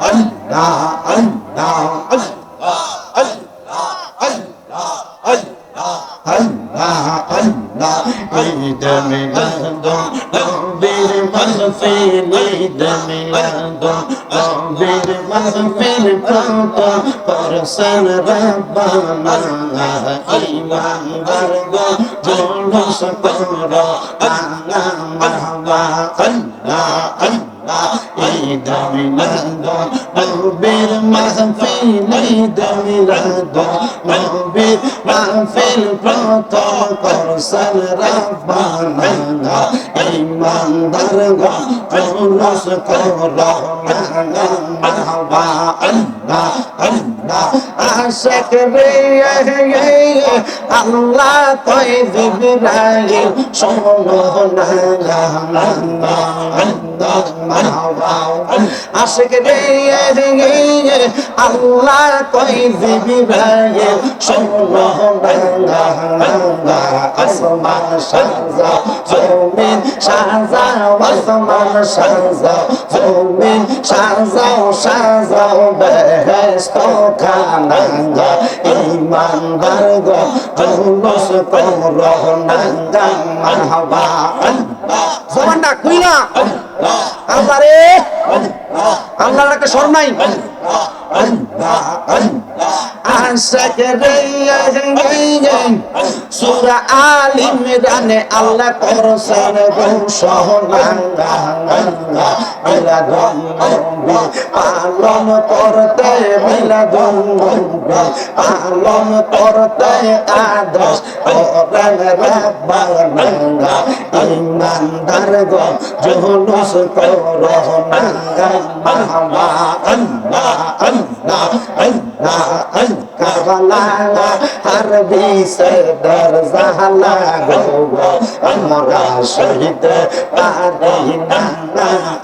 আল্লাহ আল্লাহ আল্লাহ আল্লাহ আল্লাহ আল্লাহ আল্লাহ ঈদ মিলাদ নবীর মাহফিল ঈদ মিলাদ নবীর মাহফিল কত করছেন রব্বানা ঈমানদার গো জলস কর আল্লাহ মাহবা আল্লাহ মিলাদ নবীর মাহফিল ঈদ মিলাদ নবীর মাহফিল প্রথম করছেন রব্বানা ঈমানদার গো জলস কর মাহবা আল্লাহ আল্লাহ আশিক রে আল্লাহ কই দিবরাই শোনো না আশিক রে আল্লাহ কই দিবরাই শোনো না আসমান সাজা জমিন সাজা আসমান সাজা জমিন সাজাও সাজাও বেহেস্ত খানা ইমানদার গো জুলুস করো নাঙ্গা মারহাবা জবানটা খুইলা। আল্লাহ রে আল্লাহর একটা স্বর নাই আশাক রে সূরা আল ইমরানে আল্লাহ করছেন মিলাদুন নবী পালন করতে মিলাদুন পালন করতে আদর্শ করেন রাব্বানা ইমানদার গো জুলুস করো না মাহবা আল্লাহ আল্লাহ আল্লাহ কারবালা হর বিসে দর জাহালা গো আমরা শহীদ পারি না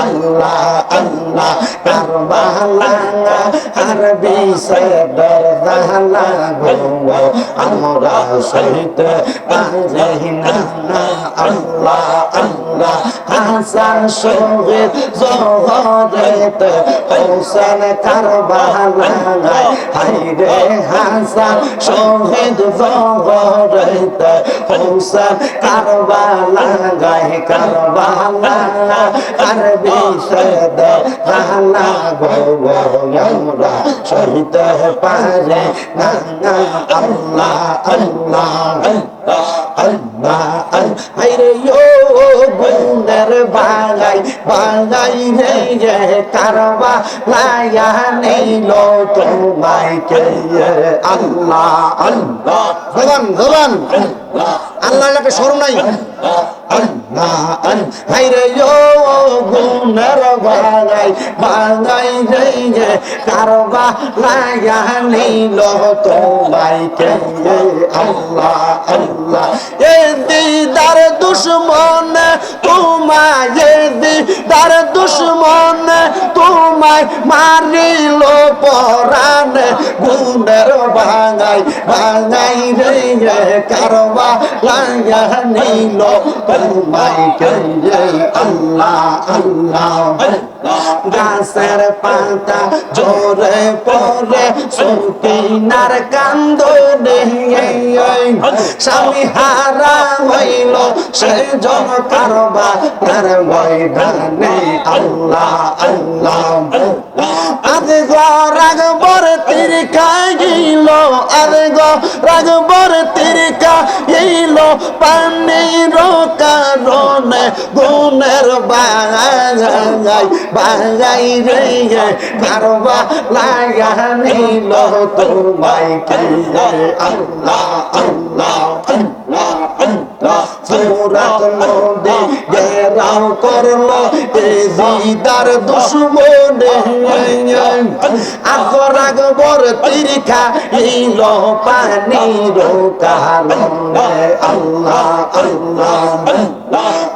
আল্লাহ আল্লাহ কারবালা হর বিসে দর জাহালা গো আমরা শহীদ পারি না আল্লাহ আল্লাহ হাসান শহীদ জহরত হোসেন কারবালা হাইরে হাসান শহীদ জহরত হোসেন কারবালা গায় কারবালা আর বিষদ রানা গো আমরা শহীদ পারে। না না, আল্লাহ আল্লাহ আল্লাহ হাইরে ইয়ো গুণের বাঙাই বাঙাই রে যে কারবা লায়া নেইল তোমায় কে আল্লাহ আল্লাহ, জবান জবান। আল্লাহ লাগে স্মরণ নাই। আল্লাহ হাইরে ইয়ো বাঙাই রে যে কারবা লায়া নেইল তোমায় কে আল্লাহ আল্লাহ। এ দিদার দুশ্মন, তোমায় দিদার দুশ্মন, তোমায় মারিল পরাণ। গুণের ভাঙাই ভাঙাই রে কারবা লাগা নিল তোমায় কে আল্লাহ আল্লাহ। গাছের পাতা জোরে পরে সুকিনার কান্দ স্বামী হারা হইল, সে জন কারবা তার ময়দানে। আল্লাহ আল্লাহ আজ রাগবর তীর খাইল, আজ রাগবর তীর খাইল পানির কারণে গুণের বাঙাই বাঙাই রে, কারবা লাগা নিল তোমায় আল্লাহ আল্লাহ আল্লাহ। সুরাত নদী গেরাও করল এ জিদার দুশ্মনে আকর আকবর তিরিখা ইল পানি কারণে আল্লাহ আল্লাহ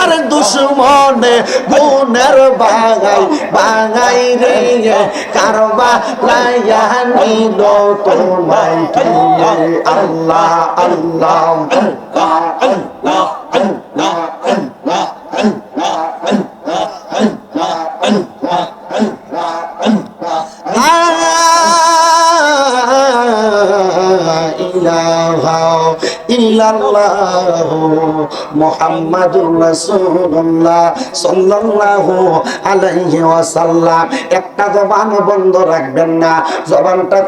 দিদার দুশ্মনে গুনের বাগাই বাগাই রে কারবা লাইয়া নিল তোমায় আল্লাহ আল্লাহ আল্লাহ আল্লাহ আল্লাহ। মোহাম্মদুর রাসূলুল্লাহ সাল্লাল্লাহু আলাইহি ওয়াসাল্লাম। একটা জবান বন্ধ রাখবেন না। জবানটা